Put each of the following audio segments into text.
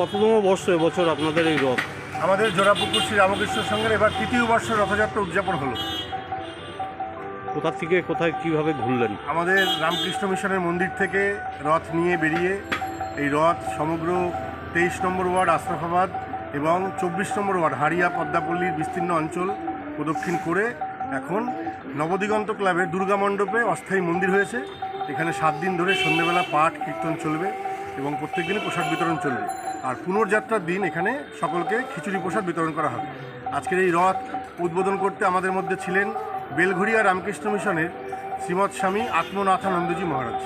কততম বর্ষ এবছর আপনাদের এই রথ? আমাদের জোড়াপুকুর শ্রী রামকৃষ্ণ সঙ্গের এবার তৃতীয় বর্ষ রথযাত্রা উদযাপন হলো। কোথা থেকে কোথায় কীভাবে ঘুরলেন? আমাদের রামকৃষ্ণ মিশনের মন্দির থেকে রথ নিয়ে বেরিয়ে এই রথ সমগ্র তেইশ নম্বর ওয়ার্ড আশরাফাবাদ এবং চব্বিশ নম্বর ওয়ার্ড হারিয়া পদ্মাপল্লীর বিস্তীর্ণ অঞ্চল প্রদক্ষিণ করে এখন নবদিগন্ত ক্লাবের দুর্গা মণ্ডপে অস্থায়ী মন্দির হয়েছে। এখানে সাত দিন ধরে সন্ধ্যেবেলা পাঠ কীর্তন চলবে। এবং প্রত্যেক দিনই প্রসাদ বিতরণ চলবে। আর পুনর্যাত্রার দিন এখানে সকলকে খিচুড়ি প্রসাদ বিতরণ করা হবে। আজকের এই রথ উদ্বোধন করতে আমাদের মধ্যে ছিলেন বেলঘড়িয়া রামকৃষ্ণ মিশনের শ্রীমৎ স্বামী আত্মনাথানন্দজি মহারাজ।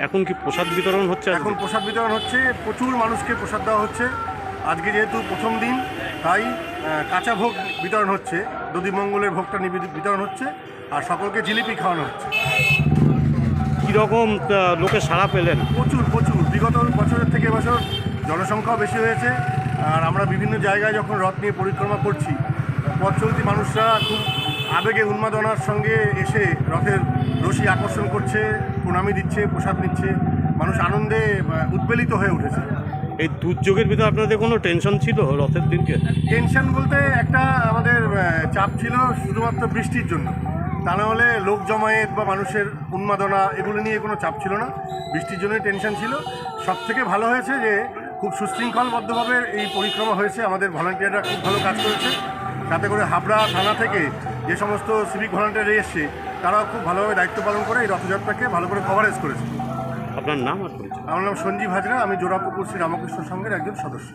এখন কি প্রসাদ বিতরণ হচ্ছে এখন প্রসাদ বিতরণ হচ্ছে প্রচুর মানুষকে প্রসাদ দেওয়া হচ্ছে। আজকে যেহেতু প্রথম দিন তাই কাঁচা ভোগ বিতরণ হচ্ছে দধিমঙ্গলের ভোগটা নিবেদি- বিতরণ হচ্ছে আর সকলকে জিলিপি খাওয়ানো হচ্ছে। কীরকম লোকে সাড়া পেলেন? প্রচুর প্রচুর। বিগত বছরের থেকে এবছর জনসংখ্যাও বেশি হয়েছে। আর আমরা বিভিন্ন জায়গায় যখন রথ নিয়ে পরিক্রমা করছি পথ চলতি মানুষরা খুব আবেগে উন্মাদনার সঙ্গে এসে রথের রশি আকর্ষণ করছে প্রণামী দিচ্ছে প্রসাদ নিচ্ছে। মানুষ আনন্দে উদ্বেলিত হয়ে উঠেছে। এই দুর্যোগের ভিতরে আপনাদের কোনো টেনশন ছিল রথের দিনকে? টেনশন বলতে একটা আমাদের চাপ ছিল শুধুমাত্র বৃষ্টির জন্য। তা না হলে লোক জমায়েত বা মানুষের উন্মাদনা এগুলো নিয়ে কোনো চাপ ছিল না। বৃষ্টির জন্যই টেনশন ছিল। সব থেকে ভালো হয়েছে যে খুব সুশৃঙ্খলবদ্ধভাবে এই পরিক্রমা হয়েছে। আমাদের ভলান্টিয়াররা খুব ভালো কাজ করেছে। তাতে করে হাবড়া থানা থেকে যে সমস্ত সিভিক ভলান্টিয়ার এসছে তারাও খুব ভালোভাবে দায়িত্ব পালন করে এই রথযাত্রাকে ভালো করে কভারেজ করেছে। আপনার নাম আর পরিচয়? আমার নাম সঞ্জীব হাজরা। আমি জোড়াপুকুর শ্রী রামকৃষ্ণ সংঘের একজন সদস্য।